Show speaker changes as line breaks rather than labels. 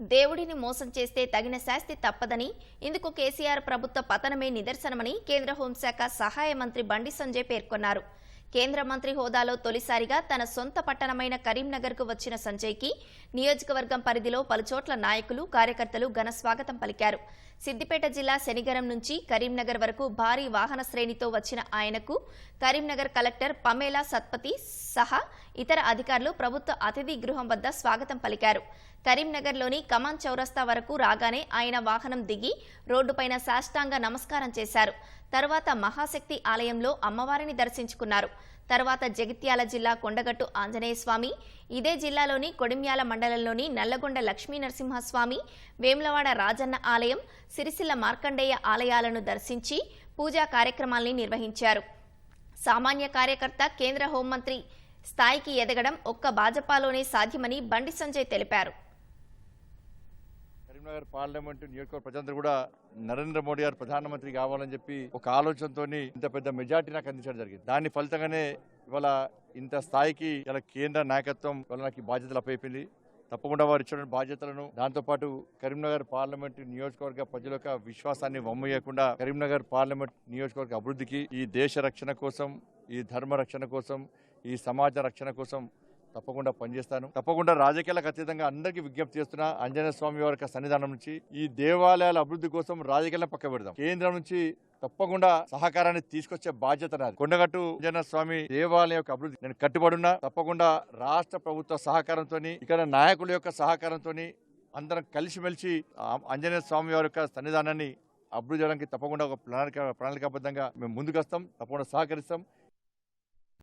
దేవుడిని మోసం చేస్తే తగిన శాస్తి తప్పదని ఇందుకు కేసీఆర్ ప్రభుత్వ పతనమే నిదర్శనమని కేంద్ర హోంశాఖ సహాయ మంత్రి బండి సంజయ్ పేర్కొన్నారు. కేంద్ర మంత్రి హోదాలో తొలిసారిగా తన సొంత పట్టణమైన కరీంనగర్కు వచ్చిన సంజయ్కి నియోజకవర్గం పరిధిలో పలుచోట్ల నాయకులు కార్యకర్తలు ఘన స్వాగతం పలికారు. సిద్దిపేట జిల్లా శనిగరం నుంచి కరీంనగర్ వరకు భారీ వాహన శ్రేణితో వచ్చిన ఆయనకు కరీంనగర్ కలెక్టర్ పమేలా సత్పతి సహా ఇతర అధికారులు ప్రభుత్వ అతిథి గృహం వద్ద స్వాగతం పలికారు. కరీంనగర్లోని కమాన్ చౌరస్తా వరకు రాగానే ఆయన వాహనం దిగి రోడ్డుపైన సాష్టాంగ నమస్కారం చేశారు. తర్వాత మహాశక్తి ఆలయంలో అమ్మవారిని దర్శించుకున్నారు. తర్వాత జగిత్యాల జిల్లా కొండగట్టు ఆంజనేయస్వామి ఇదే జిల్లాలోని కొడిమ్యాల మండలంలోని నల్లగొండ లక్ష్మీ నరసింహస్వామి వేములవాడ రాజన్న ఆలయం సిరిసిల్ల మార్కండేయ ఆలయాలను దర్శించి పూజా కార్యక్రమాల్ని నిర్వహించారు. సామాన్య కార్యకర్త కేంద్ర హోంమంత్రి స్థాయికి ఎదగడం ఒక్క భాజపాలోనే సాధ్యమని బండి సంజయ్ తెలిపారు.
కరీంనగర్ పార్లమెంటు నియోజకవర్గ ప్రజలందరూ కూడా నరేంద్ర మోడీ గారు ప్రధానమంత్రి కావాలని చెప్పి ఒక ఆలోచనతో ఇంత పెద్ద మెజార్టీ నాకు అందించడం జరిగింది. దాని ఫలితంగానే ఇవాళ ఇంత స్థాయికి ఇలా కేంద్ర నాయకత్వం వల్ల నాకు బాధ్యతలు అప్పైపోయింది తప్పకుండా వారు ఇచ్చిన బాధ్యతలను దాంతోపాటు కరీంనగర్ పార్లమెంట్ నియోజకవర్గ ప్రజల యొక్క విశ్వాసాన్ని వమ్మయ్యకుండా కరీంనగర్ పార్లమెంట్ నియోజకవర్గ అభివృద్ధికి ఈ దేశ రక్షణ కోసం ఈ ధర్మ రక్షణ కోసం ఈ సమాజ రక్షణ కోసం తప్పకుండా పనిచేస్తాను. తప్పకుండా రాజకీయాలకు అతీతంగా అందరికీ విజ్ఞప్తి చేస్తున్నా ఆంజనేయ స్వామి వారి యొక్క సన్నిధానం నుంచి ఈ దేవాలయాల అభివృద్ధి కోసం రాజకీయాలను పక్క పెడదాం. కేంద్రం నుంచి తప్పకుండా సహకారాన్ని తీసుకొచ్చే బాధ్యత నాది. కొండగట్టు ఆంజనేయ స్వామి దేవాలయం యొక్క అభివృద్ధి నేను కట్టుబడున్నా. తప్పకుండా రాష్ట్ర ప్రభుత్వ సహకారంతో ఇక్కడ నాయకుల యొక్క సహకారంతో అందరం కలిసిమెలిసి ఆ ఆంజనేయ స్వామి వారి యొక్క సన్నిధానాన్ని అభివృద్ధి చేయడానికి తప్పకుండా ఒక ప్రణాళిక ప్రణాళికాబద్ధంగా మేము ముందుకు వస్తాం తప్పకుండా సహకరిస్తాం.